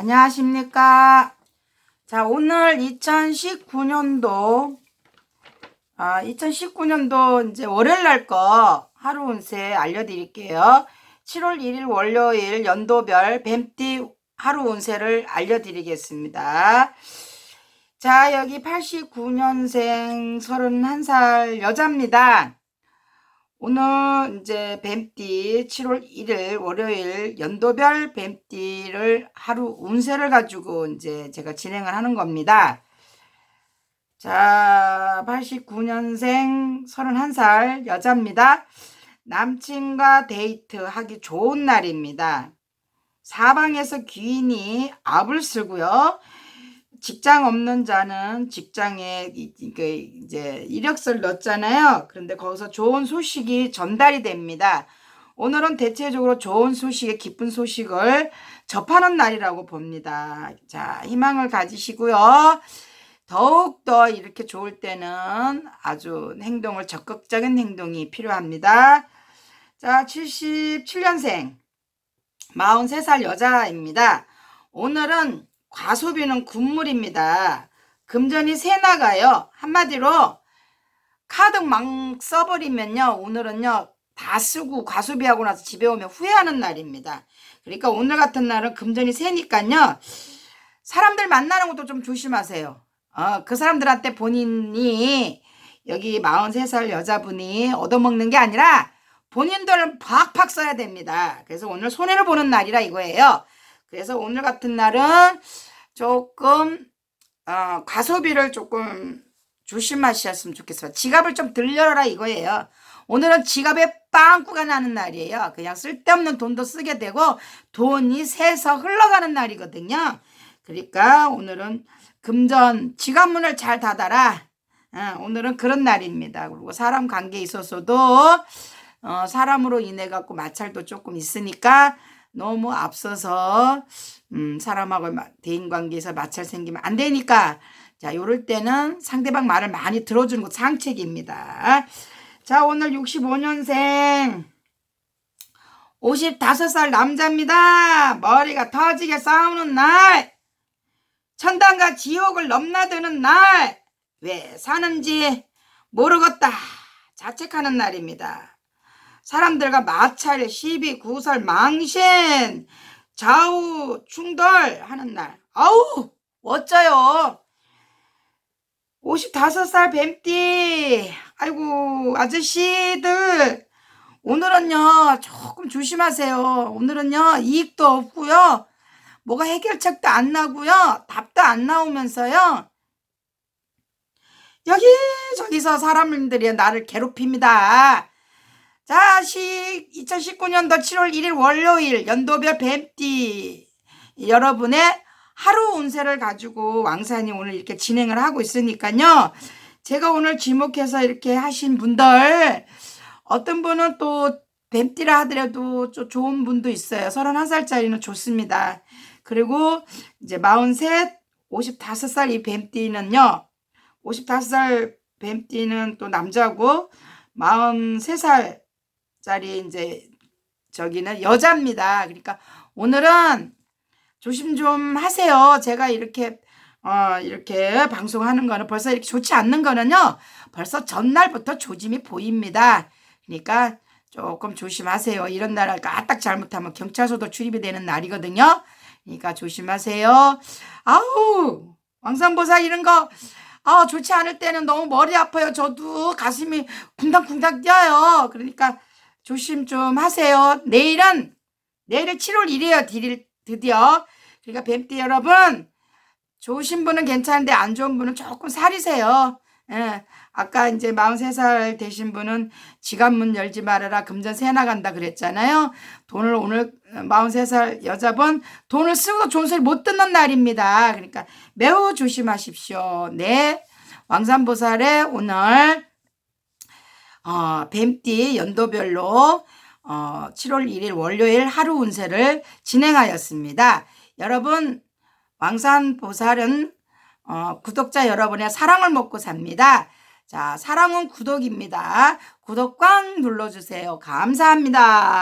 안녕하십니까. 자, 오늘 2019년도, 아, 2019년도 이제 월요일 날 거 하루 운세 알려드릴게요. 7월 1일 월요일 연도별 뱀띠 하루 운세를 알려드리겠습니다. 자, 여기 89년생 31살 여자입니다. 오늘 이제 뱀띠 7월 1일 월요일 연도별 뱀띠를 하루 운세를 가지고 이제 제가 진행을 하는 겁니다. 자, 89년생 31살 여자입니다. 남친과 데이트 하기 좋은 날입니다. 사방에서 귀인이 압을 쓰고요. 직장 없는 자는 직장에 이제 이력서를 넣었잖아요. 그런데 거기서 좋은 소식이 전달이 됩니다. 오늘은 대체적으로 좋은 소식에 기쁜 소식을 접하는 날이라고 봅니다. 자, 희망을 가지시고요. 더욱더 이렇게 좋을 때는 아주 행동을 적극적인 행동이 필요합니다. 자, 77년생 43살 여자입니다. 오늘은 과소비는 군물입니다. 금전이 새 나가요. 한마디로 카드 막 써버리면요. 오늘은요. 다 쓰고 과소비하고 나서 집에 오면 후회하는 날입니다. 그러니까 오늘 같은 날은 금전이 새니까요. 사람들 만나는 것도 좀 조심하세요. 어, 그 사람들한테 본인이 여기 43살 여자분이 얻어먹는 게 아니라 본인들은 팍팍 써야 됩니다. 그래서 오늘 손해를 보는 날이라 이거예요. 그래서 오늘 같은 날은 조금 어, 과소비를 조금 조심하셨으면 좋겠어요. 지갑을 좀 들려라 이거예요. 오늘은 지갑에 빵꾸가 나는 날이에요. 그냥 쓸데없는 돈도 쓰게 되고 돈이 새서 흘러가는 날이거든요. 그러니까 오늘은 금전 지갑문을 잘 닫아라. 어, 오늘은 그런 날입니다. 그리고 사람 관계에 있어서도 어, 사람으로 인해 갖고 마찰도 조금 있으니까 너무 앞서서 음, 사람하고 대인 관계에서 마찰 생기면 안 되니까 자 요럴 때는 상대방 말을 많이 들어주는 것 상책입니다. 자 오늘 65년생 55살 남자입니다. 머리가 터지게 싸우는 날 천당과 지옥을 넘나드는 날 왜 사는지 모르겠다 자책하는 날입니다. 사람들과 마찰, 시비, 구설, 망신, 좌우, 충돌하는 날. 아우, 어쩌요? 55살 뱀띠. 아이고, 아저씨들. 오늘은요, 조금 조심하세요. 오늘은요, 이익도 없고요. 뭐가 해결책도 안 나고요. 답도 안 나오면서요. 여기저기서 사람들이 나를 괴롭힙니다. 자, 2019년도 7월 1일 월요일 연도별 뱀띠 여러분의 하루 운세를 가지고 왕산이 오늘 이렇게 진행을 하고 있으니까요. 제가 오늘 지목해서 이렇게 하신 분들 어떤 분은 또 뱀띠라 하더라도 좀 좋은 분도 있어요. 31살짜리는 좋습니다. 그리고 이제 43, 55살 이 뱀띠는요. 55살 뱀띠는 또 남자고 43살 짜리 이제 저기는 여자입니다. 그러니까 오늘은 조심 좀 하세요. 제가 이렇게 어 이렇게 방송하는 거는 벌써 이렇게 좋지 않는 거는요. 벌써 전날부터 조짐이 보입니다. 그러니까 조금 조심하세요. 이런 날 까딱 잘못하면 경찰서도 출입이 되는 날이거든요. 그러니까 조심하세요. 아우 왕산보살 이런 거 아, 좋지 않을 때는 너무 머리 아파요. 저도 가슴이 쿵당쿵당 뛰어요. 그러니까 조심 좀 하세요. 내일은 내일은 7월 1일이에요. 드디어. 그러니까 뱀띠 여러분 좋으신 분은 괜찮은데 안 좋은 분은 조금 살이세요. 예. 아까 이제 43살 되신 분은 지갑문 열지 말아라 금전 새 나간다 그랬잖아요. 돈을 오늘 43살 여자분 돈을 쓰고 좋은 소리 못 듣는 날입니다. 그러니까 매우 조심하십시오. 네. 왕산보살의 오늘 어, 뱀띠 연도별로 어, 7월 1일 월요일 하루 운세를 진행하였습니다. 여러분 왕산 보살은 어, 구독자 여러분의 사랑을 먹고 삽니다. 자, 사랑은 구독입니다. 구독 꽉 눌러주세요. 감사합니다.